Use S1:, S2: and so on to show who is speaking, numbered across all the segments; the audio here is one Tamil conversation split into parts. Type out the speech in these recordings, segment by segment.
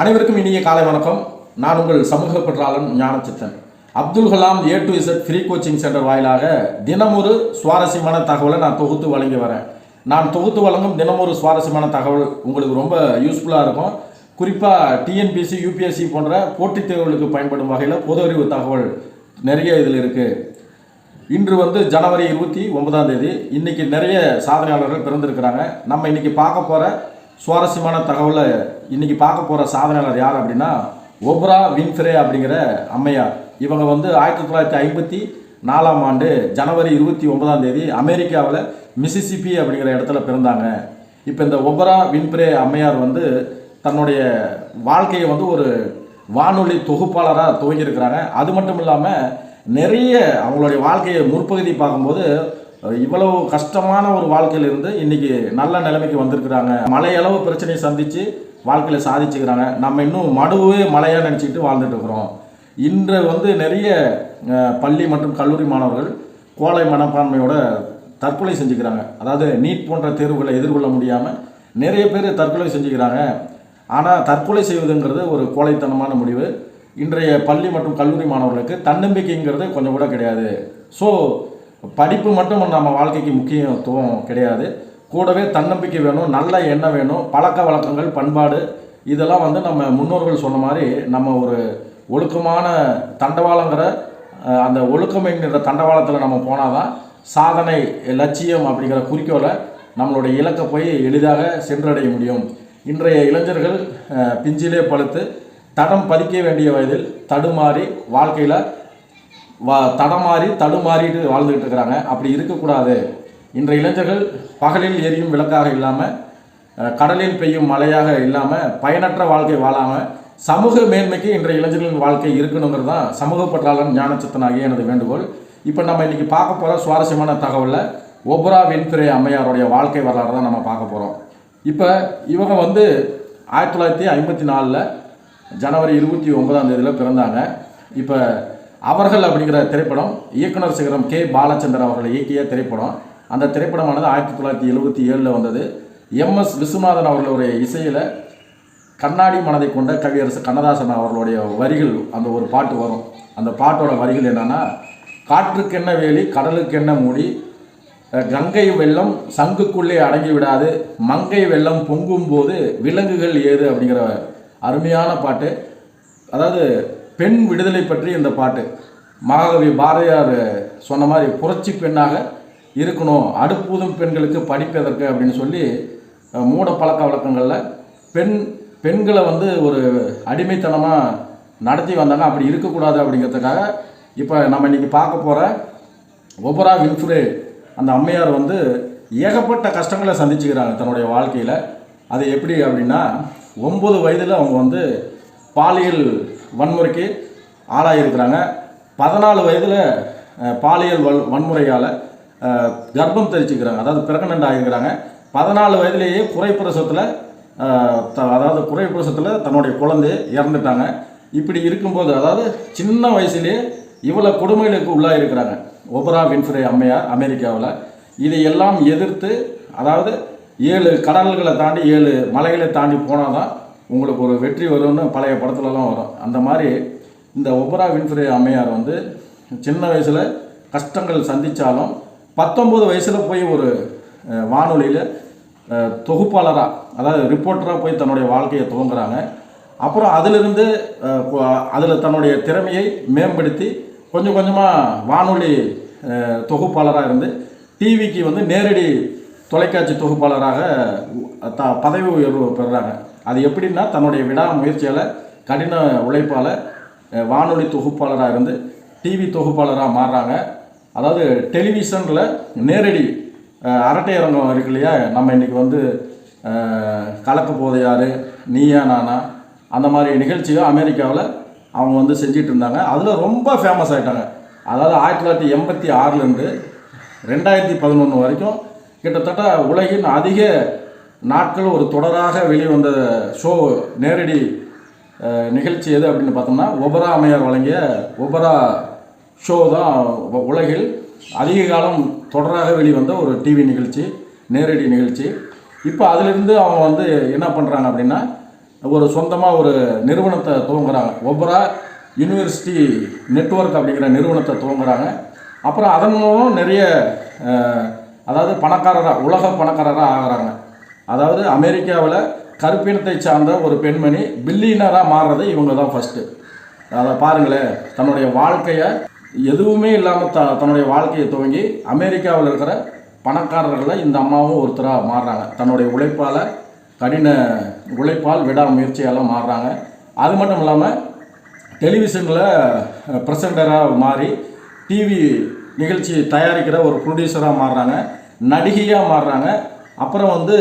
S1: அனைவருக்கும் இனிய காலை வணக்கம். நான் உங்கள் சமூக பற்றாளன் Gnanachithan. Abdul Kalam A to Z free coaching centre வாயிலாக தினமொரு சுவாரஸ்யமான தகவலை நான் தொகுத்து வழங்கி வரேன். நான் தொகுத்து வழங்கும் தினமொரு சுவாரஸ்யமான தகவல் உங்களுக்கு ரொம்ப யூஸ்ஃபுல்லாக இருக்கும். குறிப்பாக டிஎன்பிசி யூபிஎஸ்சி போன்ற போட்டித் தேர்வுகளுக்கு பயன்படும் வகையில் பொது அறிவு தகவல் நிறைய இதில் இருக்குது இன்று வந்து ஜனவரி இருபத்தி ஒன்பதாம் தேதி. இன்றைக்கி நிறைய சாதனையாளர்கள் பிறந்திருக்கிறாங்க. நம்ம இன்றைக்கி பார்க்க போகிற சுவாரஸ்யமான தகவலை இன்னைக்கு பார்க்க போகிற சாதனையாளர் யார் அப்படின்னா ஒப்ரா வின்ஃப்ரே அப்படிங்கிற அம்மையார். இவங்க வந்து ஆயிரத்தி தொள்ளாயிரத்தி ஐம்பத்தி நாலாம் ஆண்டு ஜனவரி இருபத்தி ஒன்பதாம் தேதி அமெரிக்காவில் மிசிசிபி அப்படிங்கிற இடத்துல பிறந்தாங்க. இப்போ இந்த ஒப்ரா வின்ஃப்ரே அம்மையார் வந்து தன்னுடைய வாழ்க்கையை வந்து ஒரு வானொலி தொகுப்பாளராக துவங்கியிருக்கிறாங்க. அது மட்டும் இல்லாமல் நிறைய அவங்களுடைய வாழ்க்கையை முற்பகுதி பார்க்கும்போது இவ்வளவு கஷ்டமான ஒரு வாழ்க்கையில இருந்து இன்னைக்கு நல்ல நிலைமைக்கு வந்திருக்கிறாங்க. மலையளவு பிரச்சனையை சந்தித்து வாழ்க்கையில் சாதிச்சுக்கிறாங்க. நம்ம இன்னும் மடுவே மலையாக நினச்சிக்கிட்டு வாழ்ந்துட்டு இருக்கிறோம். இன்று வந்து நிறைய பள்ளி மற்றும் கல்லூரி மாணவர்கள் கோலை மனப்பான்மையோட தற்கொலை செஞ்சுக்கிறாங்க. அதாவது நீட் போன்ற தேர்வுகளை எதிர்கொள்ள முடியாமல் நிறைய பேர் தற்கொலை செஞ்சுக்கிறாங்க. ஆனால் தற்கொலை செய்வதுங்கிறது ஒரு கோழைத்தனமான முடிவு. இன்றைய பள்ளி மற்றும் கல்லூரி மாணவர்களுக்கு தன்னம்பிக்கைங்கிறது கொஞ்சம் கூட கிடையாது. ஸோ படிப்பு மட்டும் நம்ம வாழ்க்கைக்கு முக்கியத்துவம் கிடையாது. கூடவே தன்னம்பிக்கை வேணும் நல்ல எண்ணம் வேணும் பழக்க வழக்கங்கள் பண்பாடு இதெல்லாம் வந்து நம்ம முன்னோர்கள் சொன்ன மாதிரி நம்ம ஒரு ஒழுக்கமான தண்டவாளங்கிற அந்த ஒழுக்கம் என்கிற தண்டவாளத்தில் நம்ம போனால் தான் சாதனை லட்சியம் அப்படிங்கிற குறிக்கோளை நம்மளுடைய இலக்கை போய் எளிதாக சென்றடைய முடியும். இன்றைய இளைஞர்கள் பிஞ்சிலே பழுத்து தடம் பதிக்க வேண்டிய வயதில் தடுமாறி வாழ்க்கையில் வா தடமாறி தடுமாறிட்டு வாழ்ந்துக்கிட்டு இருக்கிறாங்க. அப்படி இருக்கக்கூடாது. இன்றைய இளைஞர்கள் பகலில் எரியும் விளக்காக இல்லாமல் கடலில் பெய்யும் மழையாக இல்லாமல் பயனற்ற வாழ்க்கை வாழாமல் சமூக மேன்மைக்கு இன்றைய இளைஞர்களின் வாழ்க்கை இருக்கணுங்கிறது தான் சமூக பற்றாளன் ஞானச்சித்தனாகிய எனது வேண்டுகோள். இப்போ நம்ம இன்றைக்கி பார்க்க போகிற சுவாரஸ்யமான தகவலில் ஒப்ரா வெண்துறை அம்மையாருடைய வாழ்க்கை வரலாறு தான் நம்ம பார்க்க போகிறோம் இப்போ இவங்க வந்து ஆயிரத்தி தொள்ளாயிரத்தி ஐம்பத்தி நாலில் ஜனவரி இருபத்தி ஒன்பதாம் தேதியில் பிறந்தாங்க. இப்போ அவர்கள் அப்படிங்கிற திரைப்படம் இயக்குனர் சிகரம் கே பாலச்சந்தர் அவர்கள் இயக்கிய திரைப்படம். அந்த திரைப்படமானது ஆயிரத்தி தொள்ளாயிரத்தி எழுபத்தி ஏழில் வந்தது. எம்எஸ் விஸ்வநாதன் அவர்களுடைய இசையில் கண்ணாடி மனதை கொண்ட கவியரசு கண்ணதாசன் அவர்களுடைய வரிகள் அந்த ஒரு பாட்டு வரும். அந்த பாட்டோட வரிகள் என்னென்னா காற்றுக்கென்ன வேலி கடலுக்கென்ன மூடி கங்கை வெள்ளம் சங்குக்குள்ளே அடங்கி விடாது மங்கை வெள்ளம் பொங்கும் போது விலங்குகள் ஏது அப்படிங்கிற அருமையான பாட்டு. அதாவது பெண் விடுதலை பற்றி இந்த பாட்டு. மகாகவி பாரதியார் சொன்ன மாதிரி புரட்சி பெண்ணாக இருக்கணும் அடுப்பூதும் பெண்களுக்கு படிப்பதற்கு அப்படின்னு சொல்லி மூட பழக்க வழக்கங்களில் பெண் பெண்களை வந்து ஒரு அடிமைத்தனமாக நடத்தி வந்தாங்க. அப்படி இருக்கக்கூடாது அப்படிங்கிறதுக்காக இப்போ நம்ம இன்றைக்கி பார்க்க போகிற ஒபரா வின்ஃப்ரே அந்த அம்மையார் வந்து ஏகப்பட்ட கஷ்டங்களை சந்திச்சுக்கிறாங்க தன்னுடைய வாழ்க்கையில். அது எப்படி அப்படின்னா ஒம்பது வயதில் அவங்க வந்து பாலியல் வன்முறைக்கு ஆளாகியிருக்கிறாங்க பதினாலு வயதில் பாலியல் வல் வன்முறையால் கர்ப்பம் தெரிச்சுக்கிறாங்க அதாவது பிரெக்னென்ட் ஆகியிருக்கிறாங்க. பதினாலு வயதிலேயே குறைப்பிரசவத்தில் அதாவது குறைப்பிரசவத்தில் தன்னுடைய குழந்தை இறந்துட்டாங்க. இப்படி இருக்கும்போது அதாவது சின்ன வயசுலேயே இவ்வளோ கொடுமைகளுக்கு உள்ளாக இருக்கிறாங்க. ஒபரா வின்ஃப்ரே அம்மையார் அமெரிக்காவில். இதையெல்லாம் எதிர்த்து அதாவது ஏழு கடல்களை தாண்டி ஏழு மலைகளை தாண்டி போனால் தான் உங்களுக்கு ஒரு வெற்றி வரும்னு பழைய படத்துலலாம் வரும். அந்த மாதிரி இந்த ஒபரா வின்ஃப்ரே அம்மையார் வந்து சின்ன வயசில் கஷ்டங்கள் சந்தித்தாலும் பத்தொம்பது வயசில் போய் ஒரு வானொலியில் தொகுப்பாளராக அதாவது ரிப்போர்ட்டராக போய் தன்னுடைய வாழ்க்கையை துவங்குறாங்க. அப்புறம் அதிலிருந்து அதில் தன்னுடைய திறமையை மேம்படுத்தி கொஞ்சம் கொஞ்சமாக வானொலி தொகுப்பாளராக இருந்து டிவிக்கு வந்து நேரடி தொலைக்காட்சி தொகுப்பாளராக த பதவி உயர்வு பெறுறாங்க அது எப்படின்னா தன்னுடைய விடாமுயற்சியால் கடின உழைப்பால் வானொலி தொகுப்பாளராக இருந்து டிவி தொகுப்பாளராக மாறுறாங்க. அதாவது டெலிவிஷனில் நேரடி அரட்டை அரங்கம் இருக்கு இல்லையா? நம்ம இன்றைக்கி வந்து கலக்க போது யார் நீயா நானா அந்த மாதிரி நிகழ்ச்சிகள் அமெரிக்காவில் அவங்க வந்து செஞ்சிட்டு இருந்தாங்க. அதில் ரொம்ப ஃபேமஸ் ஆகிட்டாங்க அதாவது ஆயிரத்தி தொள்ளாயிரத்தி எண்பத்தி ஆறுலேருந்து ரெண்டாயிரத்தி பதினொன்று வரைக்கும் கிட்டத்தட்ட உலகின் அதிக நாட்கள் ஒரு தொடராக வெளிவந்த ஷோ நேரடி நிகழ்ச்சி எது அப்படின்னு பார்த்தோம்னா ஒபரா அம்மையார் வழங்கிய ஒபரா ஷோ தான் உலகில் அதிக காலம் தொடராக வெளிவந்த ஒரு டிவி நிகழ்ச்சி நேரடி நிகழ்ச்சி. இப்போ அதிலிருந்து அவங்க வந்து என்ன பண்ணுறாங்க அப்படின்னா ஒரு சொந்தமாக ஒரு நிறுவனத்தை துவங்குறாங்க. ஒபரா யூனிவர்சிட்டி நெட்வொர்க் அப்படிங்கிற நிறுவனத்தை துவங்குறாங்க. அப்புறம் அதன் மூலம் நிறைய அதாவது பணக்காரராக உலக பணக்காரராக ஆகிறாங்க. அதாவது அமெரிக்காவில் கருப்பினத்தை சார்ந்த ஒரு பெண்மணி பில்லியனராக மாறுறது இவங்க தான் ஃபஸ்ட்டு அதை பாருங்களேன் தன்னுடைய வாழ்க்கையை எதுவுமே இல்லாமல் த தன்னுடைய வாழ்க்கையை துவங்கி அமெரிக்காவில் இருக்கிற பணக்காரர்களில் இந்த அம்மாவும் ஒருத்தராக மாறுறாங்க. தன்னுடைய உழைப்பால் கடின உழைப்பால் விடாமுயற்சியால் மாறுறாங்க. அது மட்டும் இல்லாமல் டெலிவிஷனில் ப்ரெசண்டராக மாறி டிவி நிகழ்ச்சி தயாரிக்கிற ஒரு ப்ரொடியூசராக மாறுறாங்க. நடிகையாக மாறுறாங்க. அப்புறம் வந்து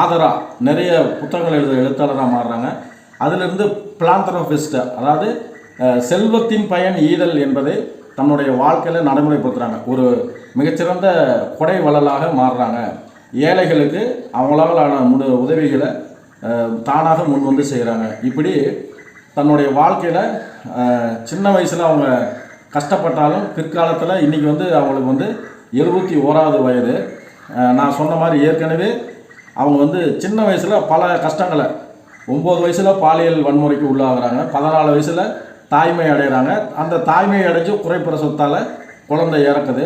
S1: ஆதரா நிறைய புத்தகங்கள் எழுத எழுத்தாளராக மாறுறாங்க. அதிலிருந்து பிளாந்தரோபிஸ்ட் அதாவது செல்வத்தின் பயன் ஈதல் என்பதை தன்னுடைய வாழ்க்கையில் நடைமுறைப்படுத்துகிறாங்க ஒரு மிகச்சிறந்த கொடை வள்ளலாக மாறுறாங்க. ஏழைகளுக்கு அவங்களாலான முழு உதவிகளை தானாக முன் வந்து செய்கிறாங்க இப்படி தன்னுடைய வாழ்க்கையில் சின்ன வயசில் அவங்க கஷ்டப்பட்டாலும் பிற்காலத்தில் இன்றைக்கி வந்து அவங்களுக்கு வந்து எழுபத்தி ஓராவது வயது. நான் சொன்ன மாதிரி ஏற்கனவே அவங்க வந்து சின்ன வயசில் பல கஷ்டங்களை ஒம்பது வயசில் பாலியல் வன்முறைக்கு உள்ளாகிறாங்க பதினாலு வயசில் தாய்மை அடைகிறாங்க அந்த தாய்மை அடைஞ்சு குறைப்பிரசவத்தால் குழந்தை இறக்குது.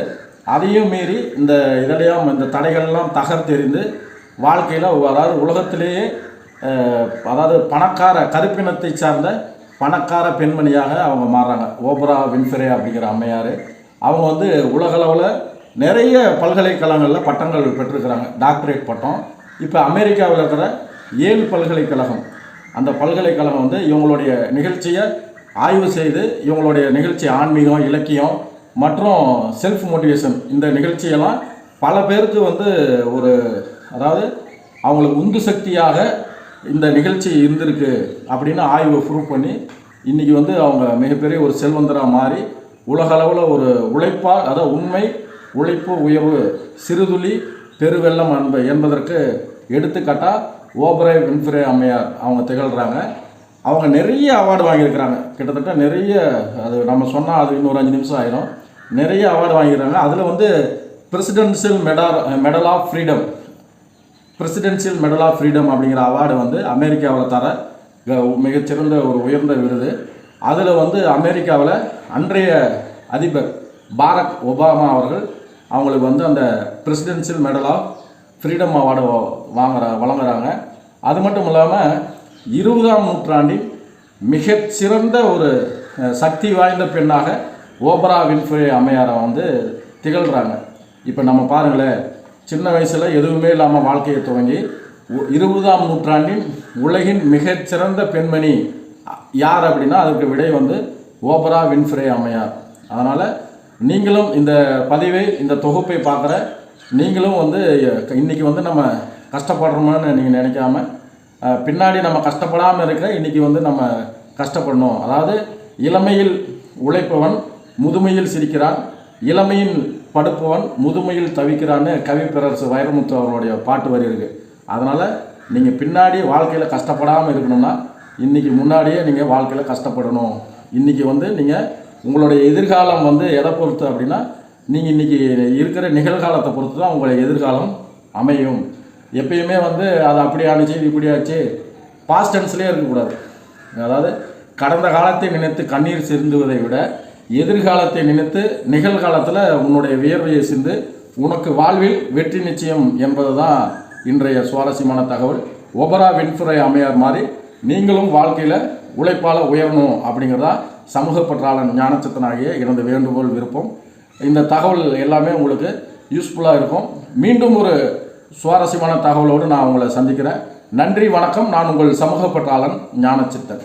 S1: அதையும் மீறி இந்த இதெல்லாம் இந்த தடைகள்லாம் தகர்த்தெறிந்து வாழ்க்கையில் அதாவது உலகத்திலேயே அதாவது பணக்கார கருப்பினத்தை சார்ந்த பணக்கார பெண்மணியாக அவங்க மாறுறாங்க. ஓபரா வின்ஃபரே அப்படிங்கிற அம்மையார். அவங்க வந்து உலகளவில் நிறைய பல்கலைக்கழகங்களில் பட்டங்கள் பெற்றிருக்கிறாங்க. டாக்டரேட் பட்டம். இப்போ அமெரிக்காவில் இருக்கிற ஏழு பல்கலைக்கழகம். அந்த பல்கலைக்கழகம் வந்து இவங்களுடைய நிகழ்ச்சியை ஆய்வு செய்து இவங்களுடைய நிகழ்ச்சி ஆன்மீகம் இலக்கியம் மற்றும் செல்ஃப் மோட்டிவேஷன் இந்த நிகழ்ச்சியெல்லாம் பல பேருக்கு வந்து ஒரு அதாவது அவங்களுக்கு உந்து சக்தியாக இந்த நிகழ்ச்சி இருந்திருக்கு அப்படின்னு ஆய்வு ப்ரூவ் பண்ணி இன்றைக்கி வந்து அவங்க மிகப்பெரிய ஒரு செல்வந்தராக மாறி உலகளவில் ஒரு உழைப்பால் அதாவது உண்மை உழைப்பு உயர்வு சிறுதுளி பெருவெள்ளம் அன்பு என்பதற்கு எடுத்துக்காட்டாக ஓபரே வின்ஃப்ரே அம்மையார் அவங்க திகழ்கிறாங்க அவங்க நிறைய அவார்டு வாங்கியிருக்கிறாங்க. கிட்டத்தட்ட நிறைய அது நம்ம சொன்னால் அது இன்னொரு அஞ்சு நிமிஷம் ஆயிரும். நிறைய அவார்டு வாங்கியிருக்காங்க அதில் வந்து presidential medal medal of freedom presidential medal of freedom அப்படிங்கிற அவார்டு வந்து அமெரிக்காவில் தர மிகச்சிறந்த ஒரு உயர்ந்த விருது. அதில் வந்து அமெரிக்காவில் அன்றைய அதிபர் பாரக் ஒபாமா அவர்கள் அவங்களுக்கு வந்து அந்த presidential medal of freedom award வாங்குற வழங்குறாங்க. அது மட்டும் இல்லாமல் இருபதாம் நூற்றாண்டின் மிகச்சிறந்த ஒரு சக்தி வாய்ந்த பெண்ணாக ஓபரா வின்ஃப்ரே அம்மையாரை வந்து திகழ்கிறாங்க இப்போ நம்ம பாருங்களேன் சின்ன வயசில் எதுவுமே இல்லாமல் வாழ்க்கையை துவங்கி உ- இருபதாம் நூற்றாண்டின் உலகின் மிகச்சிறந்த பெண்மணி யார் அப்படின்னா அதுக்கு விடை வந்து ஓபரா வின்ஃப்ரே அம்மையார். அதனால் நீங்களும் இந்த பதிவை இந்த தொகுப்பை பார்க்குற நீங்களும் வந்து இன்றைக்கி வந்து நம்ம கஷ்டப்படுறோமான்னு நீங்கள் நினைக்காம பின்னாடி நம்ம கஷ்டப்படாமல் இருக்க இன்றைக்கி வந்து நம்ம கஷ்டப்படணும். அதாவது இளமையில் உழைப்பவன் முதுமையில் சிரிக்கிறான் இளமையில் படுப்பவன் முதுமையில் தவிக்கிறான்னு கவிப்பேரரசு வைரமுத்து அவர்களுடைய பாட்டு வரி இருக்குது அதனால் நீங்கள் பின்னாடி வாழ்க்கையில் கஷ்டப்படாமல் இருக்கணும்னா இன்றைக்கி முன்னாடியே நீங்கள் வாழ்க்கையில் கஷ்டப்படணும். இன்றைக்கி வந்து நீங்கள் உங்களுடைய எதிர்காலம் வந்து எதை பொறுத்து அப்படின்னா நீங்கள் இன்றைக்கி இருக்கிற நிகழ்காலத்தை பொறுத்து தான் உங்களுடைய எதிர்காலம் அமையும். எப்பயுமே வந்து அது அப்படி ஆணுச்சு இது இப்படி ஆச்சு பாஸ்ட் டென்ஸ்லேயே இருக்கக்கூடாது. அதாவது கடந்த காலத்தை நினைத்து கண்ணீர் சிந்துவதை விட எதிர்காலத்தை நினைத்து நிகழ்காலத்தில் உன்னுடைய வியர்வையை சிந்து உனக்கு வாழ்வில் வெற்றி நிச்சயம் என்பது தான் இன்றைய சுவாரஸ்யமான தகவல். ஒபரா வின்ஃபுரை அமையார் மாதிரி நீங்களும் வாழ்க்கையில் உழைப்பால் உயரணும் அப்படிங்கிறதா சமூக பற்றாளன் ஞானச்சத்தனாகிய எனது வேண்டுகோள் விருப்பம். இந்த தகவல் எல்லாமே உங்களுக்கு யூஸ்ஃபுல்லாக இருக்கும். மீண்டும் ஒரு சுவாரஸ்யமான தகவலோடு நான் உங்களை சந்திக்கிறேன். நன்றி வணக்கம். நான் உங்கள் சமூக பற்றாளன் ஞானச்சித்தன்.